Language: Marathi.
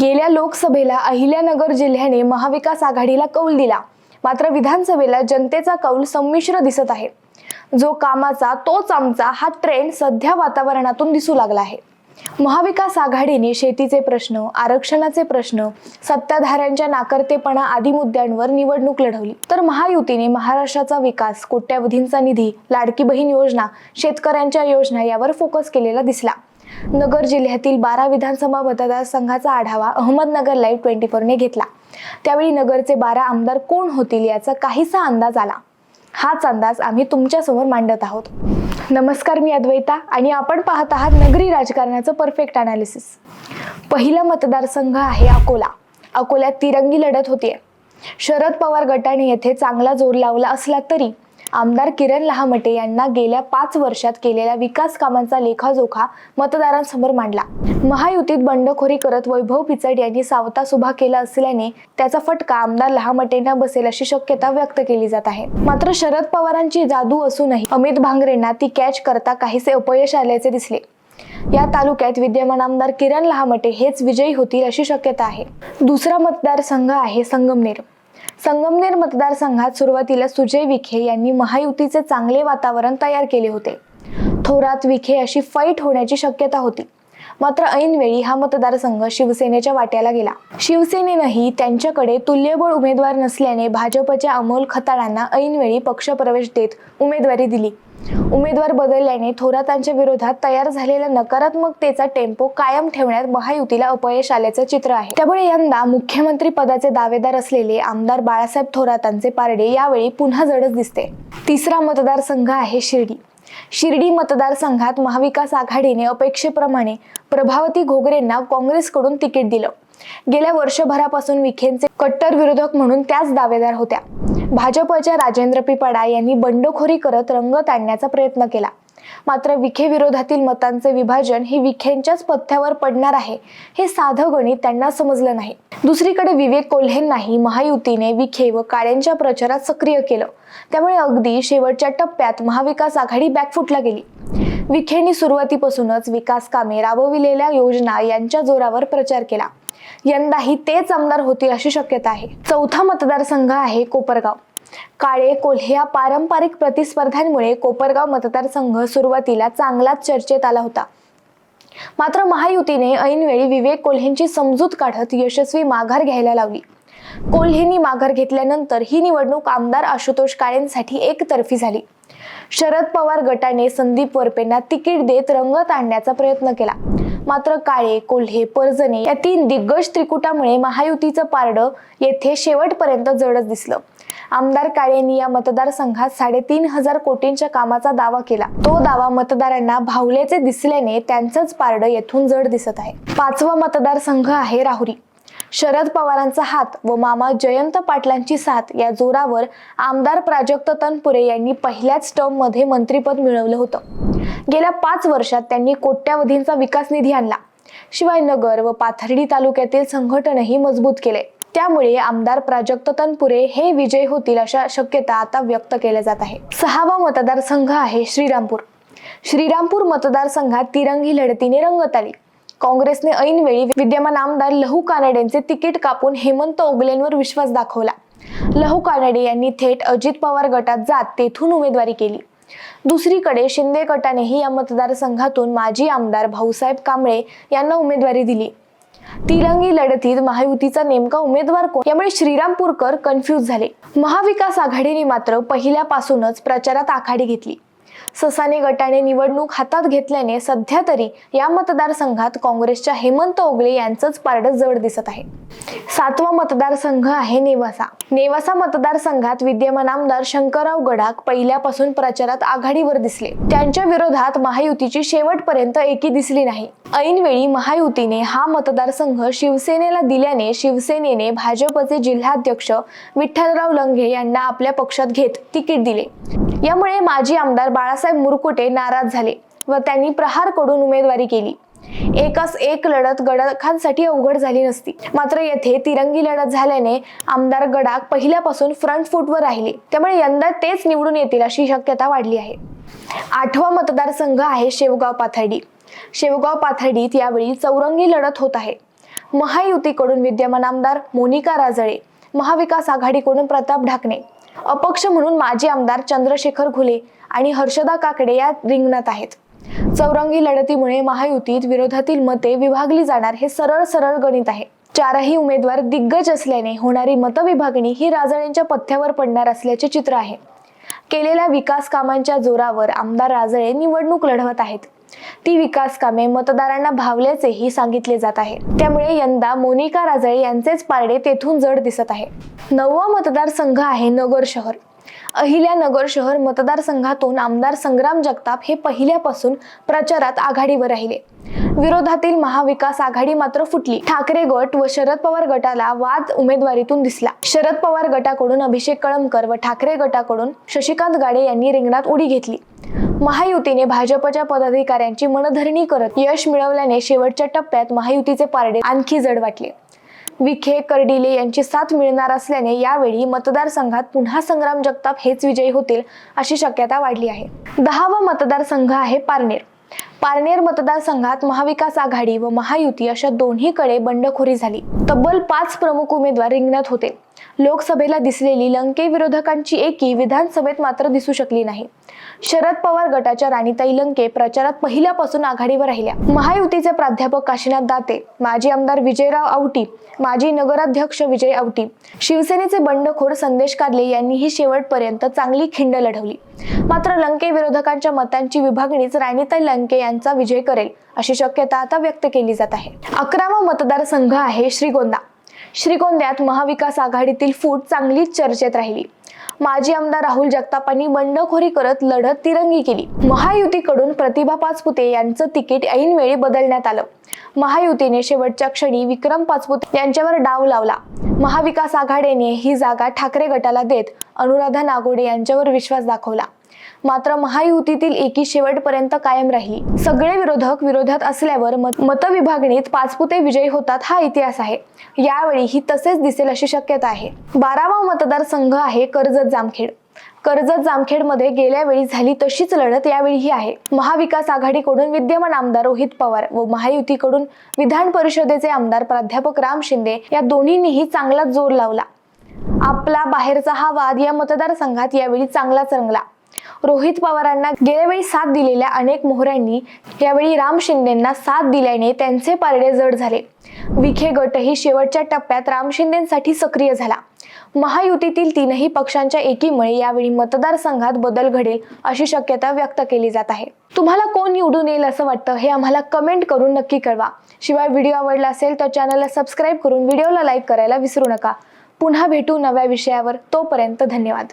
गेल्या लोकसभेला अहिल्यानगर जिल्ह्याने महाविकास आघाडीला कौल दिला. मात्र विधानसभेला जनतेचा कौल संमिश्र दिसत आहे. जो कामाचा तोच आमचा हा ट्रेंड सध्या वातावरणातून दिसू लागला आहे. महाविकास आघाडीने शेतीचे प्रश्न आरक्षणाचे प्रश्न सत्ताधाऱ्यांच्या नाकर्तेपणा आदी मुद्द्यांवर निवडणूक लढवली. तर महायुतीने महाराष्ट्राचा विकास कोट्यावधींचा निधी लाडकी बहीण योजना शेतकऱ्यांच्या योजना यावर फोकस केलेला दिसला. नगर जिल्ह्यातील बारा विधानसभा मतदारसंघाचा आढावा अहमदनगर लाईव्ह ट्वेंटी फोरने घेतला. त्यावेळी नगरचे बारा आमदार कोण होतील याचा काहीसा अंदाज आला. हाच अंदाज आम्ही तुमच्यासमोर मांडत आहोत. नमस्कार मी अद्वैता आणि आपण पाहत आहात नगरी राजकारणाचं परफेक्ट अनालिसिस पहिला मतदारसंघ आहे अकोला. अकोल्यात तिरंगी लढत होतीये. शरद पवार गटाने येथे चांगला जोर लावला असला तरी आमदार किरण लहामटे यांना गेल्या पाच वर्षात केलेल्या विकास कामांचा लेखाजोखा मतदारांसमोर मांडला. महायुतीत बंडखोरी करत वैभव पिचड यांनी सावतास उभा केला असल्याने त्याचा फटका आमदार लहामटेंना बसेल अशी शक्यता व्यक्त केली जात आहे. मात्र शरद पवारांची जादू असूनही अमित भांगरेंना ती कॅच करता काहीसे अपयश आल्याचे दिसले. या तालुक्यात विद्यमान आमदार किरण लहामटे हेच विजयी होतील अशी शक्यता आहे. दुसरा मतदारसंघ आहे संगमनेर. संगमनेर मतदारसंघात सुरुवातीला सुजय विखे यांनी महायुतीचे चांगले वातावरण तयार केले होते. थोरात विखे अशी फाईट होण्याची शक्यता होती. मात्र ऐनवेळी हा मतदारसंघ शिवसेनेच्या वाट्याला गेला. शिवसेनेनंही त्यांच्याकडे तुल्यबळ उमेदवार नसल्याने भाजपच्या अमोल खताळांना ऐनवेळी पक्षप्रवेश देत उमेदवारी दिली. उमेदवार बदलल्याने थोरातांच्या विरोधात तयार झालेल्या नकारात्मकतेचा टेम्पो कायम ठेवण्यात महायुतीला अपयश आल्याचं चित्र आहे. त्यामुळे यंदा मुख्यमंत्री पदाचे दावेदार असलेले आमदार बाळासाहेब थोरातांचे पारडे यावेळी पुन्हा जडच दिसते. तिसरा मतदारसंघ आहे शिर्डी. शिर्डी मतदारसंघात महाविकास आघाडीने अपेक्षेप्रमाणे प्रभावती घोगरेंना काँग्रेसकडून तिकीट दिलं. गेल्या वर्षभरापासून विखेंचे कट्टर विरोधक म्हणून त्याच दावेदार होत्या. भाजपच्या राजेंद्र पिपाडा यांनी बंडखोरी करत रंगत आणण्याचा प्रयत्न केला. मात्र विखे विरोधातील मतांचे विभाजन हे विखेंच्याच पथ्यावर पडणार आहे हे साधं गणित त्यांना समजलं नाही. दुसरीकडे विवेक कोल्हेंनाही महायुतीने विखे व काळ्यांच्या प्रचारात सक्रिय केलं. त्यामुळे अगदी शेवटच्या टप्प्यात महाविकास आघाडी बॅकफुटला गेली. विखेंनी सुरुवातीपासूनच विकास कामे राबविलेल्या योजना यांच्या जोरावर प्रचार केला. यंदाही तेच आमदार होतील अशी शक्यता आहे. चौथा मतदारसंघ आहे कोपरगाव. काळे कोल्हे या पारंपरिक प्रतिस्पर्ध्यांमुळे कोपरगाव मतदारसंघ सुरुवातीला चांगलाच चर्चेत आला होता. मात्र महायुतीने ऐनवेळी विवेक कोल्हेंची समजूत काढत यशस्वी माघार घ्यायला लावली. कोल्हेंनी माघार घेतल्यानंतर ही निवडणूक आमदार आशुतोष काळेंसाठी एकतर्फी झाली. शरद पवार गटाने संदीप वरपेंना तिकीट देत रंगत आणण्याचा प्रयत्न केला. मात्र काळे कोल्हे परजणे या तीन दिग्गज त्रिकुटामुळे महायुतीचं पारडं येथे शेवटपर्यंत जडच दिसलं. आमदार काळेंनी या मतदारसंघात साडेतीन हजार कोटींच्या कामाचा दावा केला. तो दावा मतदारांना भावल्याचे दिसल्याने त्यांचंच पारडं येथून जड दिसत आहे. पाचवा मतदारसंघ आहे राहुरी. शरद पवारांचा हात व मामा जयंत पाटलांची साथ या जोरावर आमदार प्राजक्त तनपुरे यांनी पहिल्याच टर्ममध्ये मंत्रिपद मंत्रीपद मिळवलं होतं. गेल्या पाच वर्षात त्यांनी कोट्यावधींचा विकास निधी आणला. शिवाय नगर व पाथर्डी तालुक्यातील संघटनही मजबूत केले. त्यामुळे आमदार प्राजक्त तनपुरे हे विजय होतील अशा शक्यता आता व्यक्त केल्या जात आहे. सहावा मतदारसंघ आहे श्रीरामपूर. श्रीरामपूर मतदारसंघात तिरंगी लढतीने रंगत आली. काँग्रेसने ऐनवेळी विद्यमान आमदार लहू कानडेंचे तिकीट कापून हेमंत ओगलेंवर विश्वास दाखवला. लहू कानडे यांनी थेट अजित पवार गटात जात तेथून उमेदवारी केली. दुसरीकडे शिंदे गटानेही या मतदारसंघातून माजी आमदार भाऊसाहेब कांबळे यांना उमेदवारी दिली. तिरंगी लढतीत महायुतीचा नेमका उमेदवार कोण? यामुळे श्रीरामपूरकर कन्फ्यूज झाले. महाविकास आघाडीने मात्र पहिल्यापासूनच प्रचारात आघाडी घेतली. ससाने गटाने निवडणूक हातात घेतल्याने सध्या तरी या मतदारसंघात काँग्रेसच्या हेमंत ओगले यांचंच पारडं जड दिसत आहे. सातवा मतदारसंघ आहे नेवासा. नेवासा मतदारसंघात विद्यमान आमदार शंकरराव गडाख पहिल्यापासून प्रचारात आघाडीवर दिसले. त्यांच्या विरोधात महायुतीची शेवटपर्यंत एकी दिसली नाही. ऐनवेळी महायुतीने हा मतदारसंघ शिवसेनेला दिल्याने शिवसेनेने भाजपचे जिल्हाध्यक्ष विठ्ठलराव लंघे यांना आपल्या पक्षात घेत तिकीट दिले. यामुळे माजी आमदार बाळासाहेब मुरकुटे नाराज झाले व त्यांनी प्रहारकडून उमेदवारी केली. एकच एक लढत गडाखांसाठी अवघड झाली नसती. मात्र येथे तिरंगी लढत झाल्याने आमदार गडाख पहिल्यापासून फ्रंट फूटवर राहिले. त्यामुळे यंदा तेच निवडून येतील अशी शक्यता वाढली आहे. आठवा मतदारसंघ आहे शेवगाव पाथर्डी. शेवगाव पाथर्डीत यावेळी चौरंगी लढत होत आहे. महायुतीकडून विद्यमान आमदार मोनिका राजळे महाविकास आघाडीकडून प्रताप ढाकणे अपक्ष म्हणून माजी आमदार चंद्रशेखर घुले आणि हर्षदा काकडे या रिंगणात आहेत. चौरंगी लढतीमुळे महायुतीत विरोधातील मते विभागली जाणार हे सरळ सरळ गणित आहे. चारही उमेदवार दिग्गज असल्याने होणारी मतविभागणी ही राजळेंच्या पथ्यावर पडणार असल्याचे चित्र आहे. केलेल्या विकास कामांच्या जोरावर आमदार राजळे निवडणूक लढवत आहेत. ती विकास कामे मतदारांना भावल्याचेही सांगितले जात आहे. त्यामुळे यंदा मोनिका राजळे यांचेच पारडे तेथून जड दिसत आहे. नववा मतदारसंघ आहे नगर शहर. अहिल्यानगर शहर मतदारसंघातून आमदार संग्राम जगताप हे पहिल्यापासून प्रचारात आघाडीवर राहिले. विरोधातील महाविकास आघाडी मात्र फुटली. ठाकरे गट व शरद पवार गटाला वाद उमेदवारीतून दिसला. शरद पवार गटाकडून अभिषेक कळमकर व ठाकरे गटाकडून शशिकांत गाडे यांनी रिंगणात उडी घेतली. महायुतीने भाजपच्या पदाधिकाऱ्यांची मनधरणी करत यश मिळवल्याने शेवटच्या टप्प्यात महायुतीचे पारडे आणखी जड वाटले. विखे कर्डिले यांची साथ मिळणार असल्याने यावेळी मतदारसंघात पुन्हा संग्राम जगताप हेच विजयी होतील अशी शक्यता वाढली आहे. दहावा मतदारसंघ आहे पारनेर. पारनेर मतदारसंघात महाविकास आघाडी व महायुती अशा दोन्हीकडे बंडखोरी झाली. तब्बल पाच प्रमुख उमेदवार रिंगणात होते. लोकसभेला दिसलेली लंके विरोधकांची एकी विधानसभेत मात्र दिसू शकली नाही. शरद पवार गटाच्या राणीताई लंके प्रचारात पहिल्यापासून आघाडीवर राहिल्या. महायुतीचे प्राध्यापक काशीनाथ दाते माजी आमदार विजयराव आवटी माजी नगराध्यक्ष विजय आवटी शिवसेनेचे बंडखोर संदेश कादले यांनीही शेवटपर्यंत चांगली खिंड लढवली. मात्र लंके विरोधकांच्या मतांची विभागणीच राणीताई लंके यांचा विजय करेल अशी शक्यता आता व्यक्त केली जात आहे. अकरावा मतदारसंघ आहे श्रीगोंदा. श्रीगोंद्यात महाविकास आघाडीतील फूट चांगलीच चर्चेत राहिली. माजी आमदार राहुल जगतापांनी बंडखोरी करत लढत तिरंगी केली. महायुतीकडून प्रतिभा पाचपुते यांचं तिकीट ऐनवेळी बदलण्यात आलं. महायुतीने शेवटच्या क्षणी विक्रम पाचपुते यांच्यावर डाव लावला. महाविकास आघाडीने ही जागा ठाकरे गटाला देत अनुराधा नागोडे यांच्यावर विश्वास दाखवला. मात्र महायुतीतील एकी शेवटपर्यंत कायम राहिली सगळे विरोधक विरोधात असल्यावर मत मतविभागणीत पाचपुते विजयी होतात हा इतिहास आहे. यावेळी ही तसेच दिसेल अशी शक्यता आहे. बारावा मतदारसंघ आहे कर्जत जामखेड. कर्जत जामखेडमध्ये गेल्या वेळी झाली तशीच लढत यावेळीही आहे. महाविकास आघाडीकडून विद्यमान आमदार रोहित पवार व महायुतीकडून विधान परिषदेचे आमदार प्राध्यापक राम शिंदे या दोन्हींनीही चांगलाच जोर लावला. आपला बाहेरचा हा वाद या मतदारसंघात यावेळी चांगलाच रंगला. रोहित पवारांना गेल्या वेळी साथ दिलेल्या अनेक मोहऱ्यांनी यावेळी राम शिंदेंना साथ दिल्याने त्यांचे पारडे जड झाले. विखे गटही शेवटच्या टप्प्यात राम शिंदेसाठी सक्रिय झाला. महायुतीतील तीनही पक्षांच्या एकीमुळे यावेळी मतदारसंघात बदल घडेल अशी शक्यता व्यक्त केली जात आहे. तुम्हाला कोण निवडून येईल असं वाटतं हे आम्हाला कमेंट करून नक्की कळवा. शिवाय व्हिडिओ आवडला असेल तर चॅनलला सबस्क्राईब करून व्हिडिओला लाईक करायला विसरू नका. पुन्हा भेटू नव्या विषयावर. तोपर्यंत धन्यवाद.